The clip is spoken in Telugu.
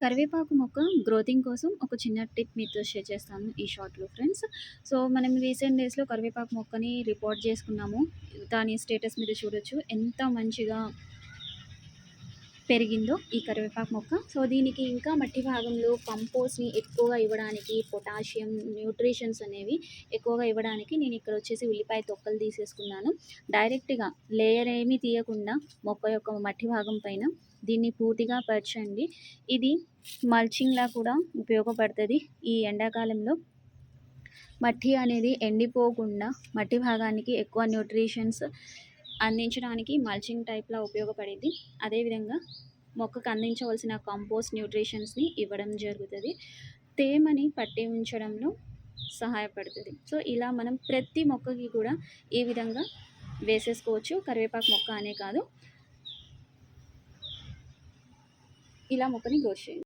కరివేపాకు మొక్క గ్రోతింగ్ కోసం ఒక చిన్న టిప్ మీతో షేర్ చేస్తాను ఈ షార్ట్‌లో ఫ్రెండ్స్. సో, మనం రీసెంట్ డేస్‌లో కరివేపాకు మొక్కని రిపోర్ట్ చేసుకున్నాము. దాని స్టేటస్ మీరు చూడొచ్చు. ఎంత మంచిగా పెరిగిందో ఈ కరివేపాకు మొక్క. సో, దీనికి ఇంకా మట్టి భాగంలో కంపోస్ట్‌ని ఎక్కువగా ఇవ్వడానికి, పొటాషియం, న్యూట్రిషన్స్ అనేవి ఎక్కువగా ఇవ్వడానికి నేను ఇక్కడ వచ్చేసి ఉల్లిపాయ తొక్కలు తీసేసుకున్నాను. డైరెక్ట్‌గా లేయర్ ఏమీ తీయకుండా మొక్క యొక్క మట్టి భాగం పైన దీన్ని పూర్తిగా పరచండి. ఇది మల్చింగ్‌లా కూడా ఉపయోగపడుతుంది ఈ ఎండాకాలంలో మట్టి అనేది ఎండిపోకుండా మట్టి భాగానికి ఎక్కువ న్యూట్రిషన్స్ అందించడానికి మల్చింగ్ టైప్‌లా ఉపయోగపడింది అదేవిధంగా మొక్కకు అందించవలసిన కంపోస్ట్ న్యూట్రిషన్స్‌ని ఇవ్వడం జరుగుతుంది తేమని పట్టి ఉంచడంలో సహాయపడుతుంది సో, ఇలా మనం ప్రతి మొక్కకి కూడా ఈ విధంగా వేసేసుకోవచ్చు. కరివేపాకు మొక్క అనే కాదు. ఇలా మొక్కని గ్రో చేయండి.